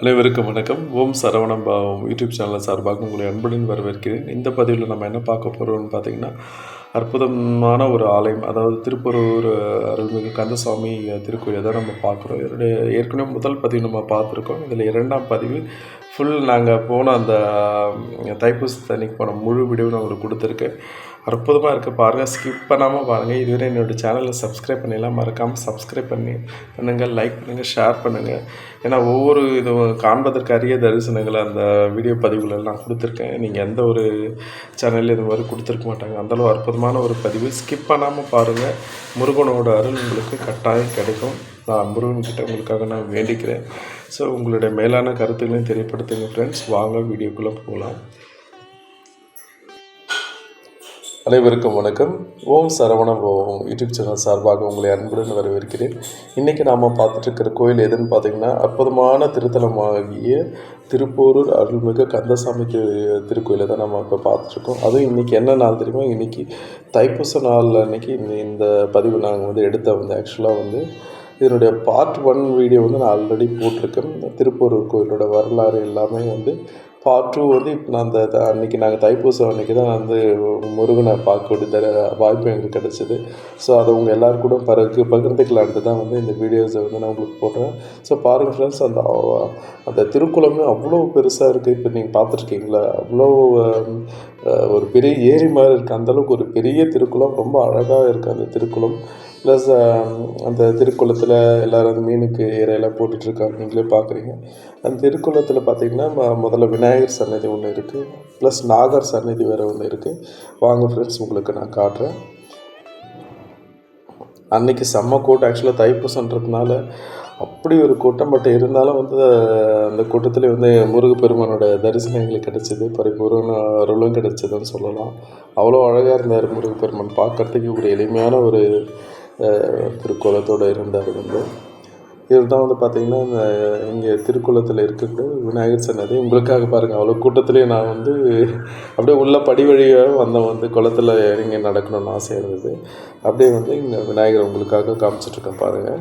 அனைவருக்கும் வணக்கம். ஓம் சரவணம் பாவம் யூடியூப் சேனல் சார்பாக உங்களை அன்புடன் வரவேற்கிறேன். இந்த பதிவில் நம்ம என்ன பார்க்க போகிறோம்னு பார்த்தீங்கன்னா அற்புதமான ஒரு ஆலயம் அதாவது திருப்பரூர் அருள்மிகு கந்தசுவாமி திருக்கோயிலை தான் நம்ம பார்க்குறோம். ஏற்கனவே முதல் பதிவு நம்ம பார்த்துருக்கோம். இதில் இரண்டாம் பதிவு ஃபுல் நாங்கள் போன அந்த அஹ், தைப்பூசத்து போன முழு வீடியோ நான் உங்களுக்கு கொடுத்துருக்கேன் அற்புதமாக இருக்குது பாருங்கள் ஸ்கிப் பண்ணாமல் பாருங்கள் இதுவரை என்னோடய சேனலை சப்ஸ்கிரைப் பண்ணிடலாம். மறக்காமல் சப்ஸ்கிரைப் பண்ணி பண்ணுங்கள் லைக் பண்ணுங்கள் ஷேர் பண்ணுங்கள் ஏன்னா ஒவ்வொரு இதுவும் காண்பதற்கு அரிய தரிசனங்களை அந்த வீடியோ பதிவுகளெல்லாம் நான் கொடுத்துருக்கேன். நீங்கள் எந்த ஒரு சேனல்லையும் இது மாதிரி கொடுத்துருக்க மாட்டாங்க. அந்தளவு அற்புதமான ஒரு பதிவு. ஸ்கிப் பண்ணாமல் பாருங்கள் முருகனோட அருள் உங்களுக்கு கட்டாயம் கிடைக்கும். நான் முருகன்கிட்ட உங்களுக்காக நான் வேண்டிக்கிறேன். ஸோ உங்களுடைய மேலான கருத்துக்களையும் தெரியப்படுத்துங்க ஃப்ரெண்ட்ஸ் வாங்க வீடியோக்குள்ளே போகலாம் அனைவருக்கும் வணக்கம். ஓம் சரவணம் ஓம் யூடியூப் சேனல் சார்பாக உங்களை அன்புடன் வரவேற்கிறேன். இன்றைக்கி நாம் பார்த்துட்டு இருக்கிற கோயில் எதுன்னு பார்த்தீங்கன்னா அற்புதமான திருத்தலமாகிய திருப்போரூர் அருள்மிகு கந்தசாமி திரு திருக்கோயிலை தான் நம்ம இப்போ பார்த்துட்ருக்கோம் அதுவும் இன்றைக்கி என்ன நாள் தெரியுமா? இன்றைக்கி தைப்பூச நாள் அன்றைக்கி இந்த இந்த பதிவு நாங்கள் வந்து எடுத்த வந்து ஆக்சுவலாக வந்து இதனுடைய பார்ட் ஒன் வீடியோ வந்து நான் ஆல்ரெடி போட்டிருக்கேன். இந்த கோயிலோட வரலாறு எல்லாமே வந்து பார்ட் டூ வந்து இப்போ நான் அந்த த- நாங்கள் தைப்பூசம் அன்னைக்கு தான் வந்து முருகனை பார்க்கக்கூடிய வேண்டிய வாய்ப்பு எங்களுக்கு கிடச்சிது. ஸோ அதை உங்கள் எல்லாரும் கூட பிறகு பகிர்ந்துக்கலான்ட்டு தான் வந்து இந்த வீடியோஸை வந்து நான் உங்களுக்கு போடுறேன். ஸோ பாருங்கள் ஃப்ரெண்ட்ஸ் அந்த அந்த திருக்குளமே அவ்வளோ பெருசாக இருக்குது இப்போ நீங்கள் பார்த்துருக்கீங்களா? அவ்வளோ ஒரு பெரிய ஏரி மாதிரி இருக்குது அந்தளவுக்கு ஒரு பெரிய திருக்குளம் ரொம்ப அழகாக இருக்குது அந்த திருக்குளம். ப்ளஸ் அந்த திருக்குளத்தில் எல்லோரும் அந்த மீனுக்கு இறையெல்லாம் போட்டுட்ருக்காங்க நீங்களே பார்க்குறீங்க அந்த திருக்குளத்தில் பார்த்தீங்கன்னா ம- முதல்ல விநாயகர் சன்னதி ஒன்று இருக்குது ப்ளஸ் நாகர் சன்னதி வேறு ஒன்று இருக்குது வாங்க ஃப்ரெண்ட்ஸ் உங்களுக்கு நான் காட்டுறேன். அன்றைக்கி செம்ம கூட்டம் ஆக்சுவலாக தைப்பூசன்றதுனால அப்படி ஒரு கூட்டம் பட் இருந்தாலும் வந்து அந்த கூட்டத்தில் வந்து முருகப்பெருமானோட தரிசனம் எங்களுக்கு கிடச்சிது பரிபூர்ண அருளும் கிடைச்சதுன்னு சொல்லலாம். அவ்வளோ அழகாக இருந்தார் முருகப்பெருமான். பார்க்குறதுக்கு ஒரு எளிமையான ஒரு திருக்கோலத்தோடு இருந்தார் வந்து. இதுதான் வந்து பார்த்திங்கன்னா இந்த இங்கே திருக்குளத்தில் இருக்கக்கூடிய விநாயகர் சன்னதி. உங்களுக்காக பாருங்கள் அவ்வளோ கூட்டத்துலேயே நான் வந்து அப்படியே உள்ள படி வழியாக வந்தேன் வந்து குளத்துல இறங்கி நடக்கணும்னு ஆசை இருந்தது. அப்படியே வந்து இங்கே விநாயகர் உங்களுக்காக காமிச்சிட்ருக்கேன் பாருங்கள்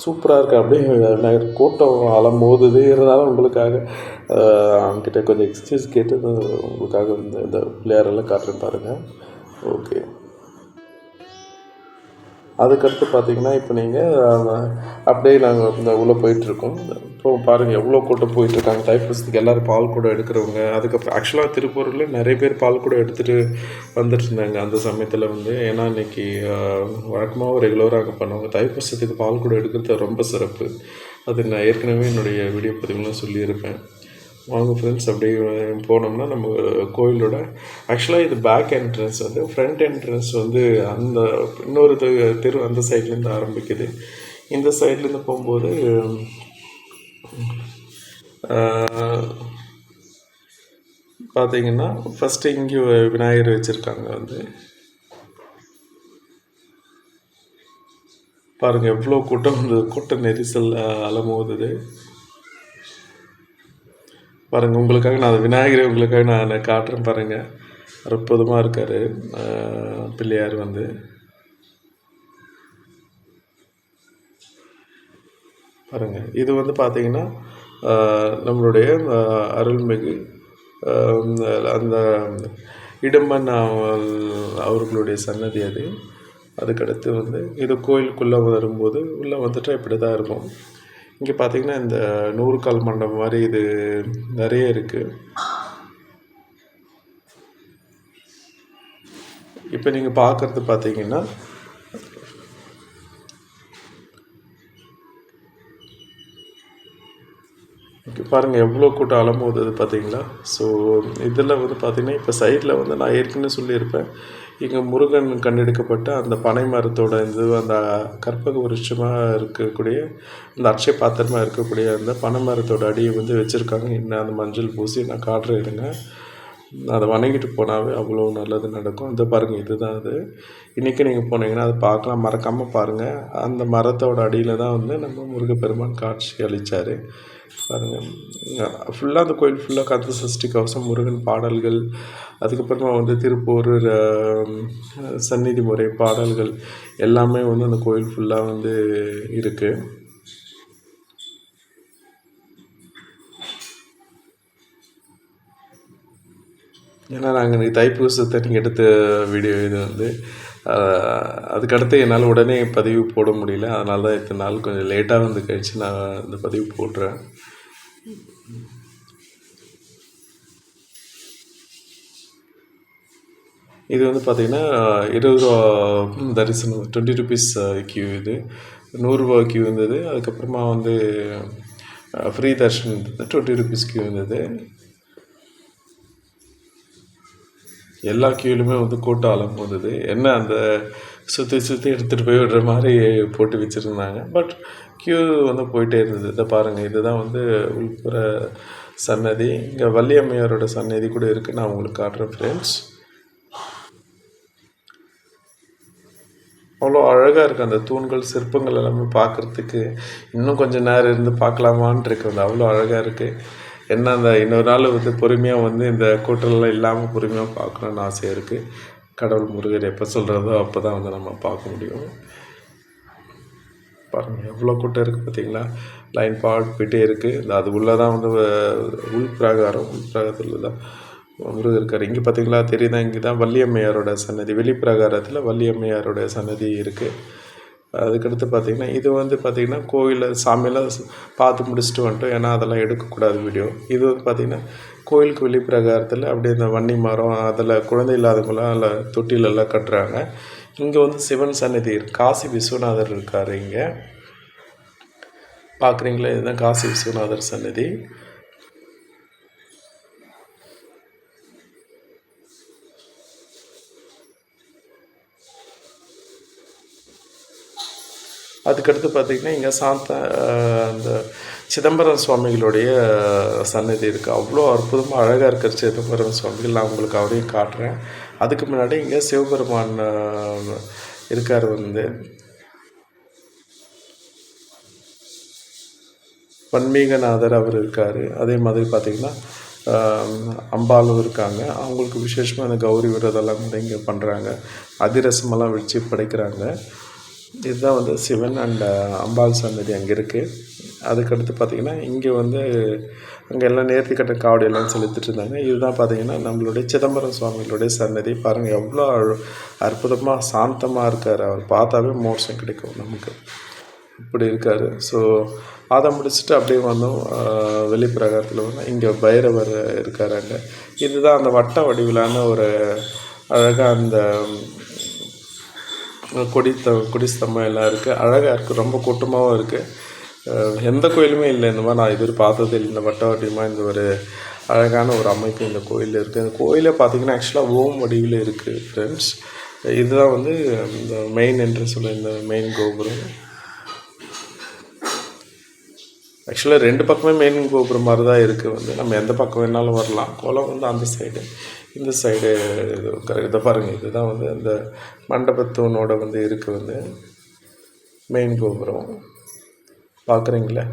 சூப்பராக இருக்குது அப்படியே விநாயகர் கூட்டம் அலம்போது இது இருந்தாலும் உங்களுக்காக ஆஹ், அவன்கிட்ட கொஞ்சம் எக்ஸ்கியூஸ் கேட்டு உங்களுக்காக இந்த இந்த பிள்ளையாரெல்லாம் காட்டுறேன் பாருங்கள் ஓகே அதுக்கடுத்து பார்த்தீங்கன்னா இப்போ நீங்கள் அப்படியே நாங்கள் இந்த உள்ளே போயிட்டுருக்கோம். இப்போ பாருங்கள் எவ்வளோ கூட்டம் போயிட்டுருக்காங்க. தைப்பூசத்துக்கு எல்லோரும் பால் கூட எடுக்கிறவங்க. அதுக்கப்புறம் ஆக்சுவலாக திருப்பூரில் நிறைய பேர் பால் கூட எடுத்துகிட்டு வந்துட்டு இருந்தாங்க அந்த சமயத்தில் வந்து. ஏன்னா இன்னைக்கு வழக்கமாக ரெகுலராக அங்கே பண்ணுவாங்க. தைப்பூசத்துக்கு பால் கூட எடுக்கிறது ரொம்ப சிறப்பு. அது நான் ஏற்கனவே என்னுடைய வீடியோ பதிவுலாம் சொல்லியிருப்பேன். வாங்க ஃப்ரெண்ட்ஸ் அப்படி போனோம்னா நம்ம கோயிலோட ஆக்சுவலாக இது பேக் என்ட்ரன்ஸ் வந்து ஃப்ரண்ட் என்ட்ரன்ஸ் வந்து அந்த இன்னொரு தெரு- தெரு அந்த சைட்லேருந்து ஆரம்பிக்குது. இந்த சைட்லேருந்து போகும்போது பார்த்தீங்கன்னா ஃபஸ்ட்டு இங்கே விநாயகர் வச்சுருக்காங்க வந்து. பாருங்கள் எவ்வளோ கூட்டம் இந்த கூட்ட நெரிசல் அலமோதுது. பாருங்கள் உங்களுக்காக நான் அந்த விநாயகரை உங்களுக்காக நான் காட்டுறேன் பாருங்கள் அற்புதமாக இருக்கார். பிள்ளையார் வந்து. பாருங்கள் இது வந்து பார்த்தீங்கன்னா நம்மளுடைய அருள்மிகு அந்த இடம்பன் அவர்களுடைய சன்னதி அது. அதுக்கடுத்து வந்து இது கோயிலுக்குள்ளே வரும்போது உள்ளே வந்துட்டால் இப்படி தான் இருக்கும். இங்கே பார்த்தீங்கன்னா இந்த நூறுகால் மண்டபம் மாதிரி இது நிறைய இருக்குது இப்போ நீங்கள் பார்க்குறது பார்த்தீங்கன்னா பாருங்கள் எவ்வளோ கூட்டம் அலமோதுது பார்த்தீங்களா ஸோ இதில் வந்து பார்த்தீங்கன்னா இப்போ சைடில் வந்து நான் ஏற்கனவே சொல்லியிருப்பேன். இங்கே முருகன் கண்டெடுக்கப்பட்ட அந்த பனை மரத்தோட இது அந்த கற்பக விருட்சமாக இருக்கக்கூடிய அந்த அட்சய பாத்திரமாக இருக்கக்கூடிய அந்த பனை மரத்தோட அடியை வந்து வச்சுருக்காங்க. இன்னும் அந்த மஞ்சள் பூசி நான் காட்டுறேன் இருங்க. அதை வணங்கிட்டு போனாவே அவ்வளோ நல்லது நடக்கும். இதை பாருங்கள் இதுதான் அது. இன்றைக்கி நீங்கள் போனீங்கன்னா அதை பார்க்கலாம். மறக்காமல் பாருங்கள் அந்த மரத்தோட அடியில் தான் வந்து நம்ம முருகப்பெருமான் காட்சி அளித்தார் பாருங்கள் ஃபுல்லாக அந்த கோயில் ஃபுல்லாக கந்த சஷ்டி கவசம் முருகன் பாடல்கள் அதுக்கப்புறமா வந்து திருப்பூர் சந்நிதி முறை பாடல்கள் எல்லாமே வந்து அந்த கோயில் ஃபுல்லாக வந்து இருக்குது ஏன்னா நாங்கள் தைப்பூசத்தை நீங்கள் எடுத்த வீடியோ இது வந்து அதுக்கடுத்து என்னால் உடனே பதிவு போட முடியல. அதனால தான் இத்தனை நாள் கொஞ்சம் லேட்டாக வந்து கழிச்சு நான் இந்த பதிவு போடுறேன் இது வந்து பார்த்திங்கன்னா இருபது ரூபா தரிசனம் டுவெண்ட்டி ருபீஸ் கியூ இது. நூறுரூவா கியூ இருந்தது. அதுக்கப்புறமா வந்து ஃப்ரீ தர்ஷன் இருந்தது. டுவெண்ட்டி ருபீஸ் கியூ இருந்தது. எல்லா கியூலுமே வந்து கூட்டம் அலம் என்ன அந்த சுற்றி சுற்றி எடுத்துகிட்டு போய் விடுற மாதிரி போட்டு வச்சுருந்தாங்க. பட் கியூ வந்து போயிட்டே இருந்தது. இதை பாருங்கள் இதுதான் வந்து உள்புற சன்னதி. இங்கே வள்ளியம்மையாரோட சன்னதி கூட இருக்குது நான் உங்களுக்கு காட்டுறேன் ஃப்ரெண்ட்ஸ் அவ்வளோ அழகாக இருக்குது அந்த தூண்கள் சிற்பங்கள் எல்லாமே பார்க்குறதுக்கு. இன்னும் கொஞ்சம் நேரம் இருந்து பார்க்கலாமான் இருக்கு. வந்து அவ்வளோ அழகாக இருக்குது என்ன அந்த இன்னொரு நாள் வந்து பொறுமையாக வந்து இந்த கூட்டலாம் இல்லாமல் பொறுமையாக பார்க்கணுன்னு ஆசை இருக்குது கடவுள் முருகர் எப்போ சொல்கிறதோ அப்போ தான் வந்து நம்ம பார்க்க முடியும். பாருங்கள் எவ்வளோ கூட்டம் இருக்குது பார்த்தீங்களா லைன் பாட் போயிட்டே இருக்குது இந்த அது உள்ளே தான் வந்து உள் பிராகாரம் உள் பிராகாரத்தில் தான் முருகர் இருக்கார். இங்கே பார்த்தீங்களா தெரியுதா? இங்கே தான் வள்ளியம்மையாரோட சன்னதி. வெளிப்பிரகாரத்தில் வள்ளியம்மையாரோட சன்னதி இருக்குது அதுக்கடுத்து பார்த்தீங்கன்னா இது வந்து பார்த்திங்கன்னா கோயிலில் சாமியெல்லாம் பார்த்து முடிச்சுட்டு வந்துட்டோம். ஏன்னா அதெல்லாம் எடுக்கக்கூடாது வீடியோ இது வந்து பார்த்திங்கன்னா கோயிலுக்கு வெளிப்பிரகாரத்தில் அப்படியே இந்த வன்னி மரம் அதில் குழந்தை இல்லாதவங்களாம் அதில் தொட்டிலெல்லாம் கட்டுறாங்க. இங்கே வந்து சிவன் சன்னதி இருக்கு. காசி விஸ்வநாதர் இருக்கார் இங்கே. பார்க்குறீங்களா? இதுதான் காசி விஸ்வநாதர் சன்னதி அதுக்கடுத்து பார்த்தீங்கன்னா இங்கே சாந்த அந்த சிதம்பரம் சுவாமிகளுடைய சன்னதி இருக்குது அவ்வளோ அற்புதமாக அழகாக இருக்கிற சிதம்பரம் சுவாமிகள். நான் உங்களுக்கு அவரையும் காட்டுறேன். அதுக்கு முன்னாடி இங்கே சிவபெருமான் இருக்கார் வந்து. பன்மீகநாதர் அவர் இருக்கார். அதே மாதிரி பார்த்திங்கன்னா அம்பாலும் இருக்காங்க. அவங்களுக்கு விசேஷமாக அந்த கௌரி விரதெல்லாம் கூட இங்கே பண்ணுறாங்க அதிரசமெல்லாம் வச்சு படைக்கிறாங்க. இதுதான் வந்து சிவன் அண்ட் uh, அம்பாள் சன்னதி அங்கே இருக்குது அதுக்கடுத்து பார்த்திங்கன்னா இங்கே வந்து அங்கே எல்லாம் நேர்த்தி கட்ட காவடி எல்லாம் செலுத்திட்டு இருந்தாங்க. இதுதான் பார்த்திங்கன்னா நம்மளுடைய சிதம்பரம் சுவாமிகளுடைய சன்னதி. பாருங்கள் எவ்வளோ அற்புதமாக சாந்தமாக இருக்கார். அவர் பார்த்தாவே மோட்சம் கிடைக்கும் நமக்கு. இப்படி இருக்கார். ஸோ அதை முடிச்சுட்டு அப்படியே வந்தோம். வெளிப்பிரகாரத்தில் வந்தோம். இங்கே பைரவர் இருக்கார் அங்கே. இதுதான் அந்த வட்ட வடிவிலான ஒரு அழகாக அந்த கொடி த கொடி ஸ்தம்பம் எல்லாம் இருக்குது அழகாக இருக்குது ரொம்ப கூட்டமாகவும் இருக்குது எந்த கோயிலுமே இல்லை. இந்த மாதிரி நான் இது பார்த்ததே இல்லை. இந்த வட்டவட்டியமாக இந்த ஒரு அழகான ஒரு அமைப்பு இந்த கோயிலில் இருக்குது இந்த கோயிலே பார்த்தீங்கன்னா ஆக்சுவலாக ஓம் வடிவில் இருக்குது ஃப்ரெண்ட்ஸ் இதுதான் வந்து இந்த மெயின் என்று சொல்ல இந்த மெயின் கோபுரம். ஆக்சுவலாக ரெண்டு பக்கமே மெயின் கோபுரம் மாதிரி தான் இருக்குது வந்து நம்ம எந்த பக்கம் வேணாலும் வரலாம். குளம் வந்து அந்த சைடு இந்த சைடு இது இதை பாருங்கள் இதுதான் வந்து அந்த மண்டபத்தூனோட வந்து இருக்குது வந்து மெயின் கோபுரம். பார்க்குறீங்களே?